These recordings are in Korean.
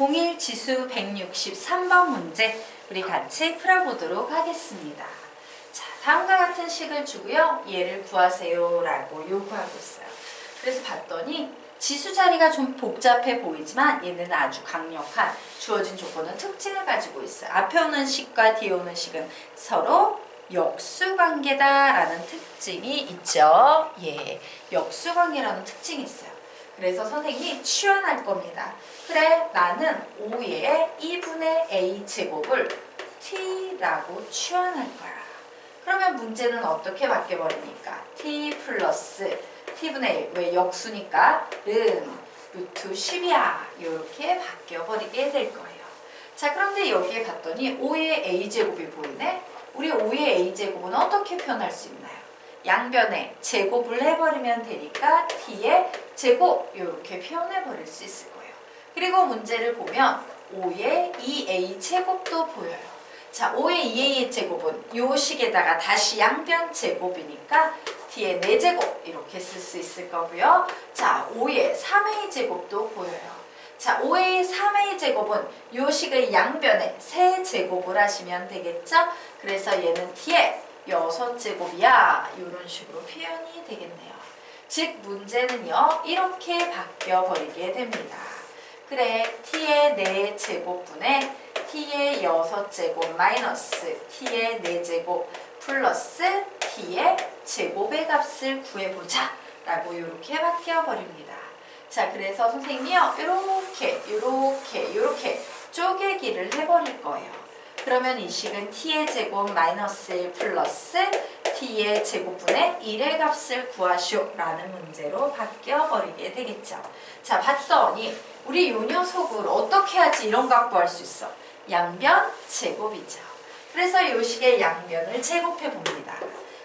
01 지수 163번 문제 우리 같이 풀어보도록 하겠습니다. 자, 다음과 같은 식을 주고요. 얘를 구하세요 라고 요구하고 있어요. 그래서 봤더니 지수 자리가 좀 복잡해 보이지만 얘는 아주 강력한 주어진 조건은 특징을 가지고 있어요. 앞에 오는 식과 뒤에 오는 식은 서로 역수관계다라는 특징이 있죠. 예, 역수관계라는 특징이 있어요. 그래서 선생님이 취환할 겁니다. 그래, 나는 5의 2분의 a 제곱을 t라고 취환할 거야. 그러면 문제는 어떻게 바뀌어버립니까? t 플러스 t분의 1, 왜 역수니까 는 루트 10이야. 이렇게 바뀌어버리게 될 거예요. 자, 그런데 여기에 봤더니 5의 a제곱이 보이네? 우리 5의 a제곱은 어떻게 표현할 수 있나요? 양변에 제곱을 해버리면 되니까 t의 제곱 이렇게 표현해버릴 수 있을 거예요. 그리고 문제를 보면 5의 2a 제곱도 보여요. 자, 5의 2a의 제곱은 요 식에다가 다시 양변 제곱이니까 t의 4제곱 이렇게 쓸 수 있을 거고요. 자, 5의 3a 제곱도 보여요. 자, 5의 3a 제곱은 요 식의 양변에 3제곱을 하시면 되겠죠? 그래서 얘는 t의 6제곱이야. 이런 식으로 표현이 되겠네요. 즉, 문제는요, 이렇게 바뀌어버리게 됩니다. 그래, t의 4제곱분의 t의 6제곱 마이너스 t의 4제곱 플러스 t의 제곱의 값을 구해보자 라고 이렇게 바뀌어버립니다. 자, 그래서 선생님이요, 이렇게, 이렇게, 이렇게 쪼개기를 해버릴 거예요. 그러면 이 식은 t의 제곱 마이너스 1 플러스 t의 제곱분의 1의 값을 구하시오 라는 문제로 바뀌어버리게 되겠죠. 자, 봤더니 우리 요 녀석을 어떻게 하지 이런 거 구할 수 있어? 양변 제곱이죠. 그래서 요 식의 양변을 제곱해 봅니다.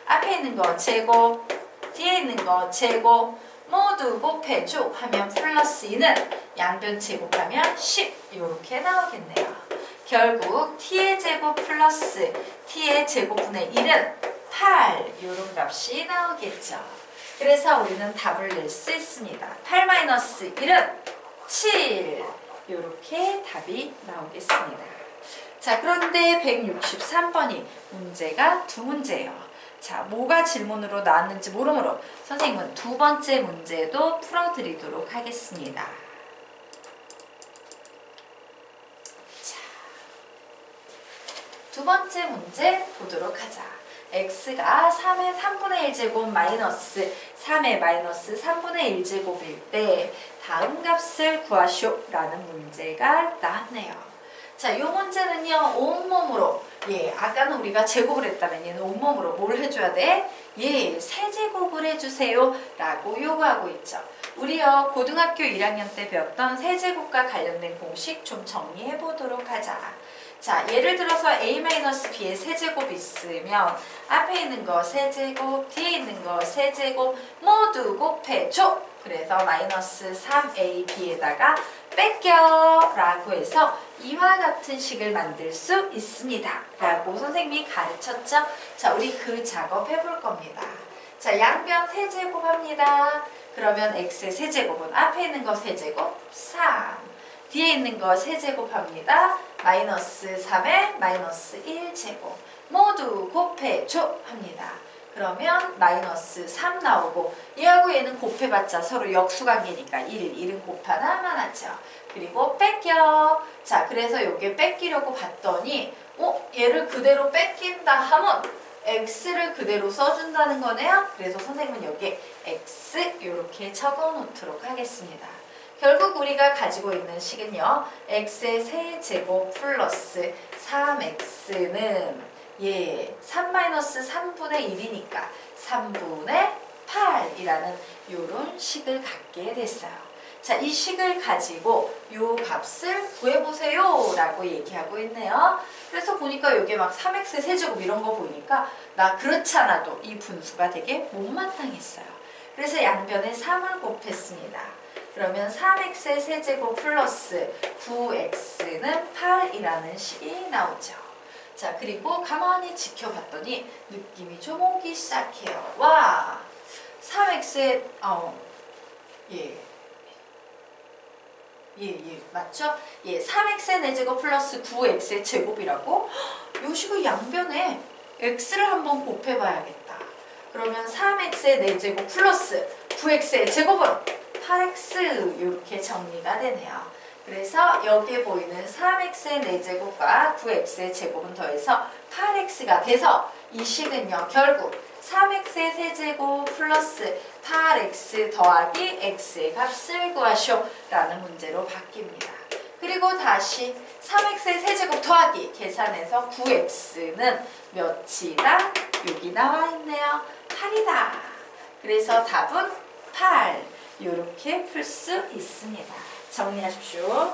앞에 있는 거 제곱, 뒤에 있는 거 제곱 모두 곱해줘 하면 플러스 2는 양변 제곱하면 10 이렇게 나오겠네요. 결국 t의 제곱 플러스 t의 제곱분의 1은 8 이런 값이 나오겠죠. 그래서 우리는 답을 낼 수 있습니다. 8 마이너스 1은 7 이렇게 답이 나오겠습니다. 자 그런데 163번이 문제가 두 문제예요. 자 뭐가 질문으로 나왔는지 모르므로 선생님은 두 번째 문제도 풀어드리도록 하겠습니다. 두 번째 문제 보도록 하자. x가 3의 3분의 1제곱 마이너스 3의 마이너스 3분의 1제곱일 때 다음 값을 구하시오 라는 문제가 나왔네요. 자, 이 문제는요, 온몸으로, 예, 아까는 우리가 제곱을 했다면 얘는 온몸으로 뭘 해줘야 돼? 예, 세제곱을 해주세요 라고 요구하고 있죠. 우리요, 고등학교 1학년 때 배웠던 세제곱과 관련된 공식 좀 정리해 보도록 하자. 자, 예를 들어서 a-b의 세제곱 있으면 앞에 있는 거 세제곱, 뒤에 있는 거 세제곱 모두 곱해줘. 그래서 마이너스 3ab에다가 뺏겨 라고 해서 이와 같은 식을 만들 수 있습니다. 라고 선생님이 가르쳤죠? 자, 우리 그 작업 해볼 겁니다. 자, 양변 세제곱 합니다. 그러면 x의 세제곱은 앞에 있는 거 세제곱 3. 뒤에 있는 거 세제곱 합니다. 마이너스 3에 마이너스 1제곱 모두 곱해줘 합니다. 그러면 마이너스 3 나오고 얘하고 얘는 곱해봤자 서로 역수관계니까 1, 1은 곱하나만 하죠. 그리고 뺏겨. 자, 그래서 여기 뺏기려고 봤더니 어? 얘를 그대로 뺏긴다 하면 x를 그대로 써준다는 거네요. 그래서 선생님은 여기 x 이렇게 적어놓도록 하겠습니다. 결국 우리가 가지고 있는 식은요. x의 세제곱 플러스 3x는 예, 3-3분의 1이니까 3분의 8이라는 요런 식을 갖게 됐어요. 자, 이 식을 가지고 요 값을 구해보세요 라고 얘기하고 있네요. 그래서 보니까 여기 막 3x 세제곱 이런 거 보니까 나 그렇지 않아도 이 분수가 되게 못마땅했어요. 그래서 양변에 3을 곱했습니다. 그러면 3x의 세제곱 플러스 9x는 8이라는 식이 나오죠. 자, 그리고 가만히 지켜봤더니 느낌이 좀 오기 시작해요. 와, 3x의, 어, 예. 예, 예, 맞죠? 예, 3x의 4제곱 플러스 9x의 제곱이라고? 요 식의 양변에 x를 한번 곱해봐야겠다. 그러면 3x의 4제곱 플러스 9x의 제곱은 8x 이렇게 정리가 되네요. 그래서 여기에 보이는 3x의 4제곱과 9x의 제곱은 더해서 8x가 돼서 이 식은요 결국 3x의 세제곱 플러스 8x 더하기 x의 값을 구하쇼 라는 문제로 바뀝니다. 그리고 다시 3x의 세제곱 더하기 계산해서 9x는 몇이다? 여기 나와 있네요. 8이다. 그래서 답은 8. 이렇게 풀 수 있습니다. 정리하십시오.